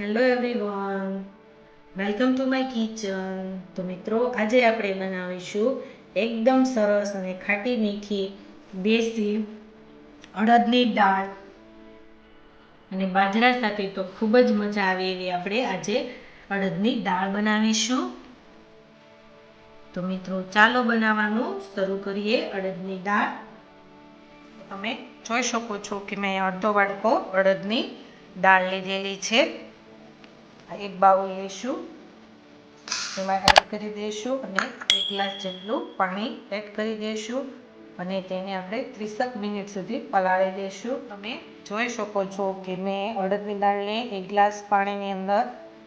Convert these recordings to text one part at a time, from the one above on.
Hello everyone welcome to my kitchen તો મિત્રો, આજે આપણે બનાવીશું એકદમ સરસ અને ખાટી મીઠી દેશી અડદની દાળ. અને બાજરા સાથે તો ખૂબ જ મજા આવે એવી આપણે આજે અડદની દાળ બનાવીશું. તો મિત્રો, ચાલો બનાવવાનું શરૂ કરીએ અડદની દાળ. તમે જોઈ શકો છો કે મેં અડધો વાડકો અડદની દાળ લીધેલી છે. આ એક બાઉલ લઈશું એમાં એડ કરી દઈશું અને એક ગ્લાસ જેટલું પાણી એડ કરી દઈશું અને તેને આપણે ત્રીસેક મિનિટ સુધી પલાળી દઈશું તમે જોઈ શકો છો કે મેં અડદની દાળને એક ગ્લાસ પાણીની અંદર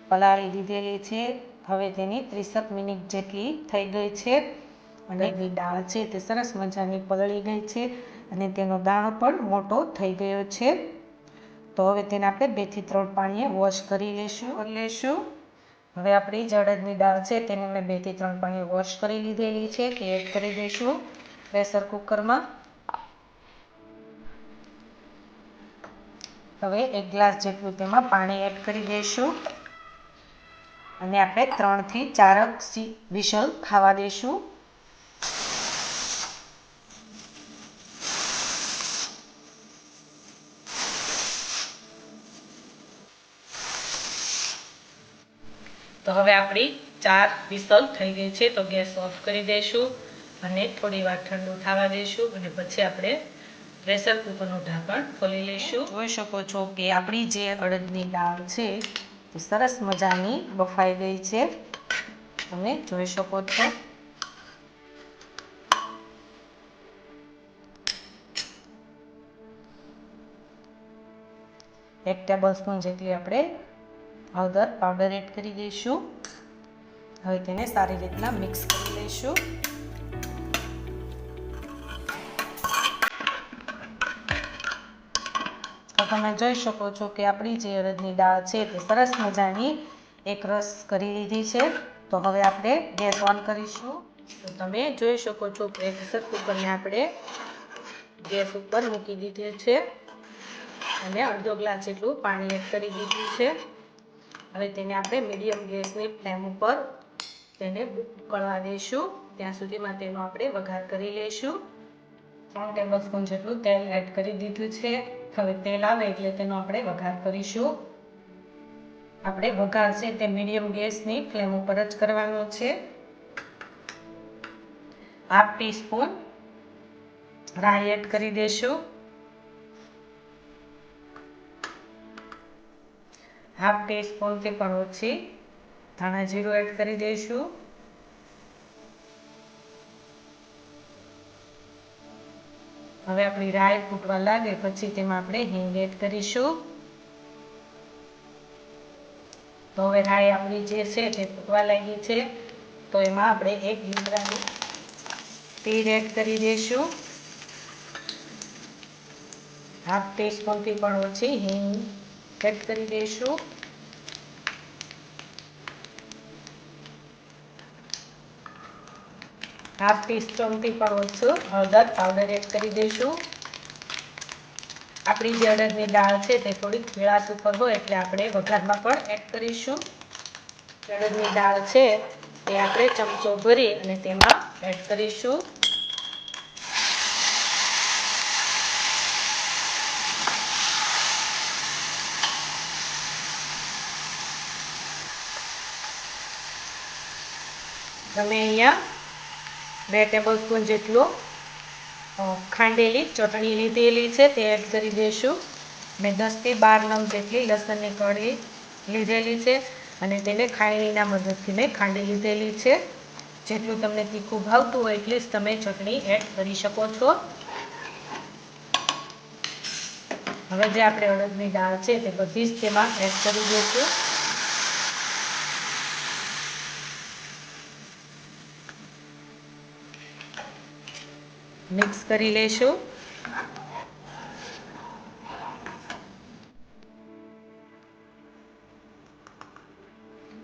પલાળી દીધેલી છે. હવે તેની ત્રીસેક મિનિટ જેટલી થઈ ગઈ છે અને જે દાળ છે તે સરસ મજાની પલળી ગઈ છે અને તેનો દાણો પણ મોટો થઈ ગયો છે. તો હવે તેને આપણે બેથી ત્રણ પાણીએ વોશ કરી લઈશું લેશું. હવે આપણી જડદની દાળ છે તેને મેં બેથી ત્રણ પાણીએ વોશ કરી લીધેલી છે, તે એડ કરી દઈશું પ્રેશર કુકરમાં. હવે એક ગ્લાસ જેટલું તેમાં પાણી એડ કરી દઈશું. અને આપણે ત્રણથી ચાર સી વિશલ ખાવા દઈશું. તો હવે આપણી ચાર વિસલ થઈ ગઈ છે, તો ગેસ ઓફ કરી દઈશું અને થોડી વાર ઠંડુ થવા દઈશું અને પછી આપણે પ્રેશર કુકરનું ઢાંકણ ખોલી લઈશું. જોઈ શકો છો કે આપણી જે અડદની દાળ છે, તે સરસ મજાની બફાઈ ગઈ છે. તમે જોઈ શકો છો. એક ટેબલ સ્પૂન જેટલી આપણે હળદર પાવડર એડ કરી દઈશું. હવે તેને સારી રીતના મિક્સ કરી લઈશું. તો તમે જોઈ શકો છો કે આપણી જે અડદની દાળ છે તે સરસ મજાની એક રસ કરી લીધી છે. તો હવે આપણે ગેસ ઓન કરીશું. તો તમે જોઈ શકો છો કે પ્રેશર કુકરને આપણે ગેસ ઉપર મૂકી દીધે છે. અને અડધો ગ્લાસ જેટલું પાણી એડ કરી દીધું છે. હવે તેને આપણે મીડિયમ ગેસની ફ્લેમ ઉપર તેને ઉકળવા દઈશું. ત્યાં સુધીમાં તેનો આપણે વઘાર કરી લઈશું. ત્રણ ટેબલ સ્પૂન જેટલું તેલ એડ કરી દીધું છે. હવે તેલ આવે એટલે તેનો આપણે વઘાર કરીશું. આપણે વઘાર છે તે મીડિયમ ગેસની ફ્લેમ ઉપર જ કરવાનો છે. હાફ ટીસ્પૂન રાઈ એડ કરી દઈશું. હાફ ટીસ્પૂનથી પણ ઓછી ધાણા જીરું એડ કરી દઈશું. હવે આપણી રાઈ ફૂટવા લાગે પછી તેમાં આપણે હિંગ એડ કરીશું. તો હવે રાઈ આપણી જે છે તે ફૂટવા લાગી છે. તો એમાં આપણે એક લીમડાનું તેલ એડ કરી દઈશું. હાફ ટીસ્પૂનથી પણ ઓછી હિંગ એડ કરી દઈશું હાફ ટીસ્પૂનથી પણ ઓછું હળદર પાવડર એડ કરી દઈશું. આપણી જે અડદની દાળ છે તે થોડીક પીળાશ ઉપર હોય એટલે આપણે વઘારમાં પણ એડ કરીશું. અડદની દાળ છે તે આપણે ચમચો ભરી અને તેમાં એડ કરીશું. તમે અહીંયા બે ટેબલ સ્પૂન જેટલું ખાંડેલી ચટણી લીધેલી છે તે એડ કરી દઈશું. મેં દસથી બાર નંગ જેટલી લસણની કળી લીધેલી છે અને તેને ખાંડણીના મદદથી મેં ખાંડી લીધેલી છે. જેટલું તમને તીખું ભાવતું હોય એટલી જ તમે ચટણી એડ કરી શકો છો. હવે જે આપણે અડદની દાળ છે તે બધી જ તેમાં એડ કરી દઈશું. મિક્સ કરી લેશું.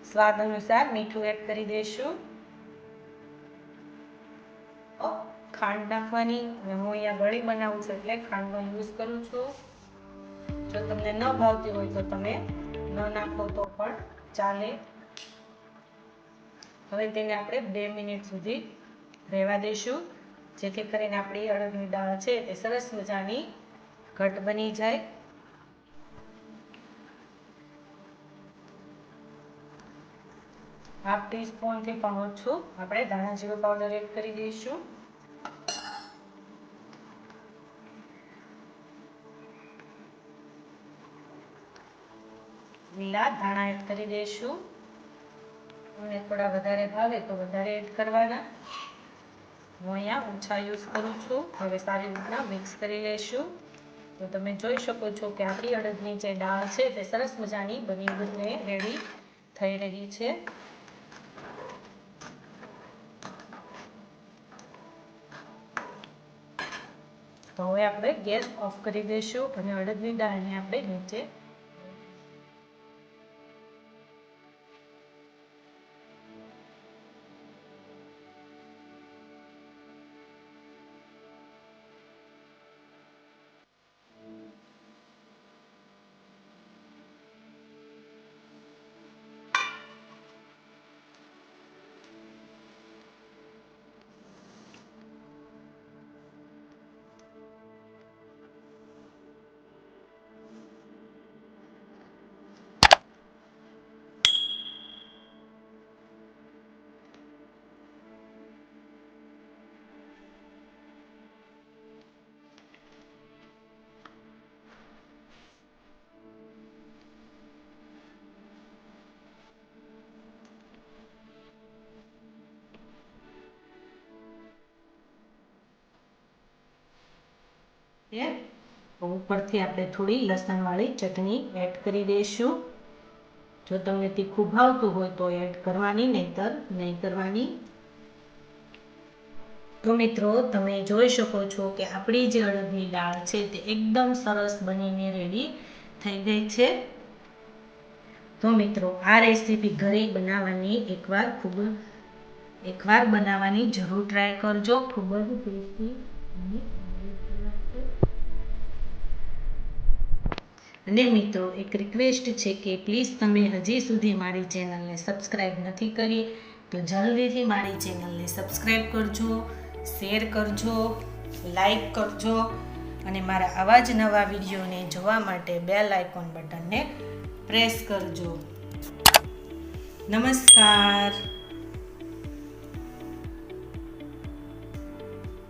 સ્વાદ અનુસાર મીઠું એડ કરી દઈશું ખાંડ નાખવાની. હું અહીંયા ગળી બનાવું છું એટલે ખાંડનો યુઝ કરું છું. જો તમને ન ભાવતી હોય તો તમે ન નાખો તો પણ ચાલે. હવે તેને આપણે બે મિનિટ સુધી રહેવા દઈશું જેથી કરીને આપણી અડદની દાળ છે તે સરસ મજાની ઘટ બની જાય. હાફ ટીસ્પૂનથી પણ ઓછું આપણે ધાણા જીરું પાવડર એડ કરી દઈશું. લીલા ધાણા એડ કરી દઈશું. અને થોડા વધારે ભાવે તો વધારે એડ કરવાના. હું અહીંયા ઓછા યુઝ કરું છું. હવે સારી રીતના મિક્સ કરી લઈશું. તો તમે જોઈ શકો છો કે આપણી અડદની જે દાળ છે તે સરસ મજાની બની બનીને રેડી થઈ રહી છે. તો હવે આપણે ગેસ ઓફ કરી દઈશું અને અડદની દાળને આપણે નીચે ઉપરથી આપણે થોડી લસણવાળી ચટણી એડ કરી દઈશું. જો તમને તીખું ભાવતું હોય તો એડ કરવાની, નહીતર નહીં કરવાની. તો મિત્રો, તમે જોઈ શકો છો કે આપણી જે અડદની દાળ છે તે એકદમ સરસ બનીને રેડી થઈ ગઈ છે. તો મિત્રો, આ રેસીપી ઘરે બનાવવાની એકવાર ખૂબ, એકવાર બનાવવાની જરૂર ટ્રાય કરજો. ખૂબ જ ટેસ્ટી અને અને મિત્રો, એક રિક્વેસ્ટ છે કે પ્લીઝ તમે હજી સુધી મારી ચેનલને સબસ્ક્રાઈબ નથી કરી, તો જલ્દીથી મારી ચેનલને સબસ્ક્રાઈબ કરજો શેર કરજો લાઈક કરજો અને મારા આવા જ નવા વિડીયોને જોવા માટે બેલ આઇકોન બટનને પ્રેસ કરજો. નમસ્કાર.